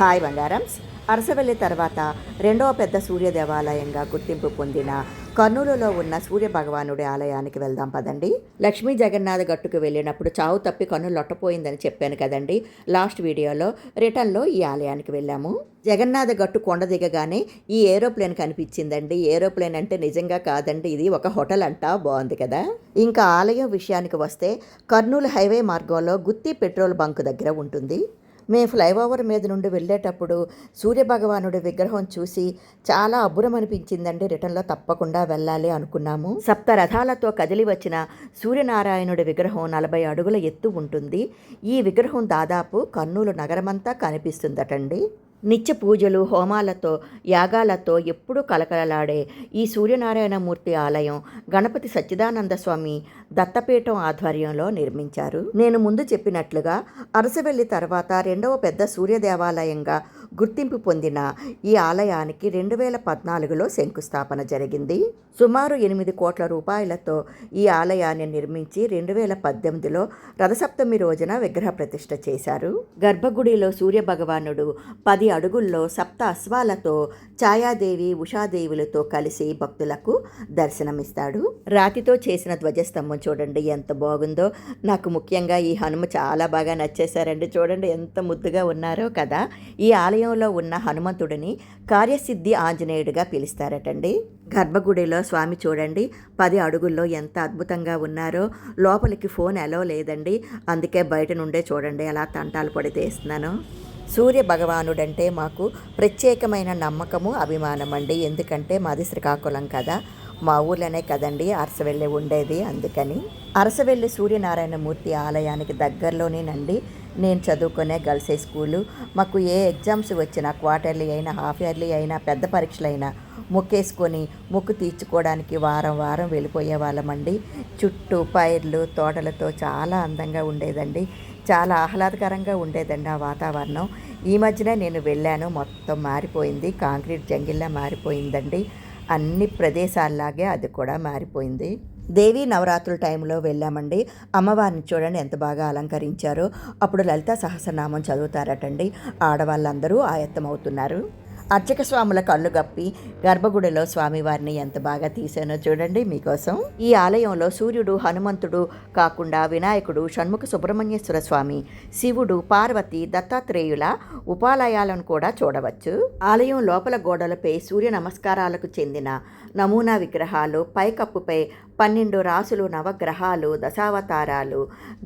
Hi బంగారమ్స్ Arasavalli తర్వాత రెండవ పెద్ద సూర్య దేవాలయంగా గుర్తింపు పొందిన కర్నూలులో ఉన్న సూర్య భగవానుడి ఆలయానికి వెళ్దాం పదండి. లక్ష్మీ జగన్నాథ గట్టుకు వెళ్ళినప్పుడు చావు తప్పి కన్ను లొట్టపోయిందని చెప్పాను కదండి. లాస్ట్ వీడియోలో రిటర్న్లో ఈ ఆలయానికి వెళ్ళాము. జగన్నాథ గట్టు కొండ దిగగానే ఈ ఏరోప్లేన్ కనిపించిందండి. ఏరోప్లేన్ అంటే నిజంగా కాదండి ఇది ఒక హోటల్ అంట బాగుంది కదా. ఇంకా ఆలయం విషయానికి వస్తే కర్నూలు హైవే మార్గంలో గుత్తి పెట్రోల్ బంక్ దగ్గర ఉంటుంది. మేము ఫ్లైఓవర్ మీద నుండి వెళ్ళేటప్పుడు సూర్యభగవానుడి విగ్రహం చూసి చాలా అబ్బురం అనిపించిందండి రిటర్న్లో తప్పకుండా వెళ్ళాలి అనుకున్నాము. సప్త రథాలతో కదిలి వచ్చిన సూర్యనారాయణుడి విగ్రహం నలభై అడుగుల ఎత్తు ఉంటుంది. ఈ విగ్రహం దాదాపు కర్నూలు నగరమంతా కనిపిస్తుందటండి. నిత్య పూజలు హోమాలతో యాగాలతో ఎప్పుడూ కలకలలాడే ఈ సూర్యనారాయణమూర్తి ఆలయం గణపతి సచ్చిదానంద స్వామి దత్తపీఠం ఆధ్వర్యంలో నిర్మించారు. నేను ముందు చెప్పినట్లుగా అరసవెల్లి తర్వాత రెండవ పెద్ద సూర్య దేవాలయంగా గుర్తింపు పొందిన ఈ ఆలయానికి రెండు వేల పద్నాలుగులో శంకుస్థాపన జరిగింది. సుమారు ఎనిమిది కోట్ల రూపాయలతో ఈ ఆలయాన్ని నిర్మించి రెండు వేల పద్దెనిమిదిలో రథసప్తమి రోజున విగ్రహ ప్రతిష్ఠ చేశారు. గర్భగుడిలో సూర్య భగవానుడు పది అడుగుల్లో సప్త అశ్వాలతో ఛాయాదేవి ఉషాదేవులతో కలిసి భక్తులకు దర్శనమిస్తాడు. రాతితో చేసిన ధ్వజస్తంభం చూడండి ఎంత బాగుందో. నాకు ముఖ్యంగా ఈ హనుమ చాలా బాగా నచ్చేశారండి. చూడండి ఎంత ముద్దుగా ఉన్నారో కదా. ఈ ఆలయంలో ఉన్న హనుమంతుడిని కార్యసిద్ధి ఆంజనేయుడిగా పిలుస్తారటండి. గర్భగుడిలో స్వామి చూడండి పది అడుగుల్లో ఎంత అద్భుతంగా ఉన్నారో. లోపలికి ఫోన్ ఎలో లేదండి. అందుకే బయట నుండే చూడండి అలా తంటాలు పడి తీస్తున్నాను. సూర్య భగవానుడంటే మాకు ప్రత్యేకమైన నమ్మకము అభిమానం అండి ఎందుకంటే మాది శ్రీకాకుళం కదా. మా ఊర్లోనే కదండి అరసవెల్లి ఉండేది అందుకని. అరసవెల్లి సూర్యనారాయణమూర్తి ఆలయానికి దగ్గరలోనేనండి. నేను చదువుకునే గర్ల్స్ హై స్కూలు. మాకు ఏ ఎగ్జామ్స్ వచ్చినా క్వార్టర్లీ అయినా హాఫ్ ఇయర్లీ అయినా పెద్ద పరీక్షలైనా మొక్కేసుకొని మొక్కు తీర్చుకోవడానికి వారం వారం వెళ్ళిపోయే వాళ్ళమండి. చుట్టూ పైర్లు తోటలతో చాలా అందంగా ఉండేదండి. చాలా ఆహ్లాదకరంగా ఉండేదండి ఆ వాతావరణం. ఈ మధ్యనే నేను వెళ్ళాను. మొత్తం మారిపోయింది. కాంక్రీట్ జంగిల్లా మారిపోయిందండి. అన్ని ప్రదేశాల్లాగే అది కూడా మారిపోయింది. దేవీ నవరాత్రుల టైంలో వెళ్ళామండి. అమ్మవారిని చూడండి ఎంత బాగా అలంకరించారో. అప్పుడు లలిత సహస్రనామం చదువుతారటండి. ఆడవాళ్ళందరూ ఆయత్తమవుతున్నారు. అర్చక స్వాముల కళ్ళు గప్పి గర్భగుడిలో స్వామివారిని ఎంత బాగా తీసానో చూడండి మీకోసం. ఈ ఆలయంలో సూర్యుడు హనుమంతుడు కాకుండా వినాయకుడు షణ్ముఖ సుబ్రహ్మణ్యేశ్వర స్వామి శివుడు పార్వతి దత్తాత్రేయుల ఉపాలయాలను కూడా చూడవచ్చు. ఆలయం లోపల గోడలపై సూర్య నమస్కారాలకు చెందిన నమూనా విగ్రహాలు పైకప్పుపై పన్నెండు రాసులు నవగ్రహాలు దశావతారాలు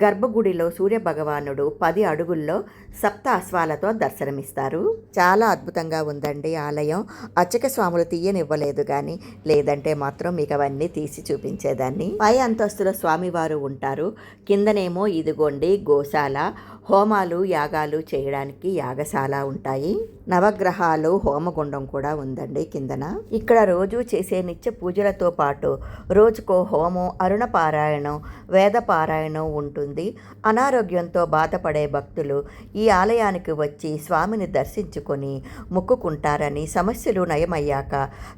గర్భగుడిలో సూర్యభగవానుడు పది అడుగుల్లో సప్త అశ్వాలతో దర్శనమిస్తారు. చాలా అద్భుతంగా ఉందండి. ఆలయం. అర్చక స్వాములు తీయనివ్వలేదు కానీ లేదంటే మాత్రం మీకు అవన్నీ తీసి చూపించేదాన్ని. పై అంతస్తులో స్వామివారు ఉంటారు. కిందనేమో ఇదిగోండి గోశాల. హోమాలు యాగాలు చేయడానికి యాగశాల ఉంటాయి. నవగ్రహాలు హోమగుండం కూడా ఉందండి కిందన. ఇక్కడ రోజు చేసే నిత్య పూజలతో పాటు రోజుకో హోమం అరుణ పారాయణం వేద పారాయణం ఉంటుంది. అనారోగ్యంతో బాధపడే భక్తులు ఈ ఆలయానికి వచ్చి స్వామిని దర్శించుకొని మొక్కుకుంటారని సమస్యలు నయమయ్యాక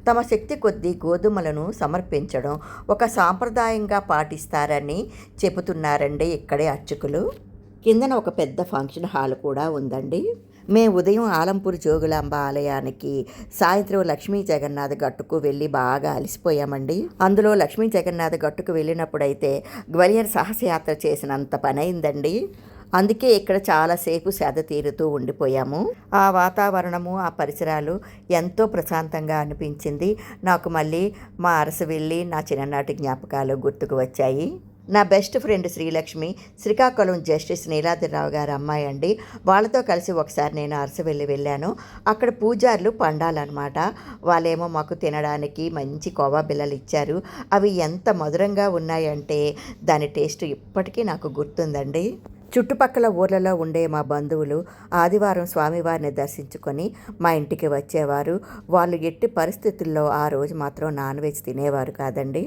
తమ శక్తి కొద్దీ గోధుమలను సమర్పించడం ఒక సాంప్రదాయంగా పాటిస్తారని చెబుతున్నారండి ఇక్కడే అర్చకులు. కిందన ఒక పెద్ద ఫంక్షన్ హాల్ కూడా ఉందండి. మేము ఉదయం ఆలంపూర్ జోగులాంబ ఆలయానికి సాయంత్రం లక్ష్మీ జగన్నాథ్ గట్టుకు వెళ్ళి బాగా అలసిపోయామండి. అందులో లక్ష్మీ జగన్నాథ్ గట్టుకు వెళ్ళినప్పుడైతే గ్వాలియర్ సాహసయాత్ర చేసినంత పని అయిందండి అందుకే ఇక్కడ చాలాసేపు సేద తీరుతూ ఉండిపోయాము. ఆ వాతావరణము ఆ పరిసరాలు ఎంతో ప్రశాంతంగా అనిపించింది. నాకు మళ్ళీ మా అరస వెళ్ళి నా చిన్ననాటి జ్ఞాపకాలు గుర్తుకు వచ్చాయి. నా best friend Srilakshmi Srikakulam justice Neeladri Rao గారు అమ్మాయి అండి. వాళ్ళతో కలిసి ఒకసారి నేను అరసవెల్లి వెళ్ళాను. అక్కడ పూజారులు పండాలన్నమాట. వాళ్ళేమో మాకు తినడానికి మంచి కోవా బిల్లలు ఇచ్చారు. అవి ఎంత మధురంగా ఉన్నాయంటే దాని టేస్ట్ ఇప్పటికీ నాకు గుర్తుందండి. చుట్టుపక్కల ఊర్లలో ఉండే మా బంధువులు ఆదివారం స్వామివారిని దర్శించుకొని మా ఇంటికి వచ్చేవారు. వాళ్ళు ఎట్టి పరిస్థితుల్లో ఆ రోజు మాత్రం నాన్ వెజ్ తినేవారు కాదండి.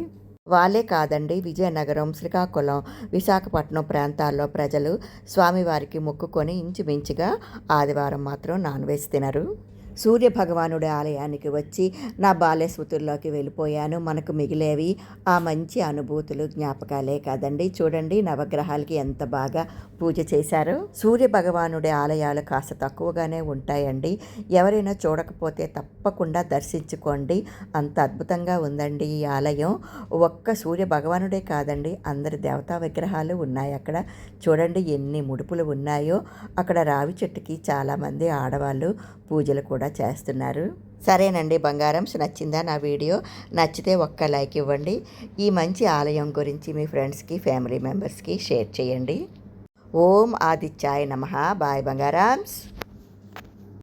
వాళ్ళే కాదండి. విజయనగరం శ్రీకాకుళం విశాఖపట్నం ప్రాంతాల్లో ప్రజలు స్వామివారికి మొక్కుకొని ఇంచుమించుగా ఆదివారం మాత్రం నాన్ వెజ్ తినరు. సూర్య భగవానుడి ఆలయానికి వచ్చి నా బాల్య స్మృతుల్లోకి వెళ్ళిపోయాను. మనకు మిగిలేవి ఆ మంచి అనుభూతులు జ్ఞాపకాలే కాదండి. చూడండి నవగ్రహాలకి ఎంత బాగా పూజ చేశారో. సూర్య భగవానుడి ఆలయాలు కాస్త తక్కువగానే ఉంటాయండి. ఎవరైనా చూడకపోతే తప్పకుండా దర్శించుకోండి. అంత అద్భుతంగా ఉందండి ఈ ఆలయం. ఒక్క సూర్య భగవానుడే కాదండి అందరి దేవతా విగ్రహాలు ఉన్నాయి అక్కడ. చూడండి ఎన్ని ముడుపులు ఉన్నాయో. అక్కడ రావి చెట్టుకి చాలామంది ఆడవాళ్ళు పూజలు కూడా కూడా చేస్తున్నారు. సరేనండి బంగారంస్ నచ్చిందా నా వీడియో? నచ్చితే ఒక్క లైక్ ఇవ్వండి. ఈ మంచి ఆలయం గురించి మీ ఫ్రెండ్స్కి ఫ్యామిలీ మెంబర్స్కి షేర్ చేయండి. ఓం ఆదిత్యాయ నమ. బాయ్ బంగారామ్స్.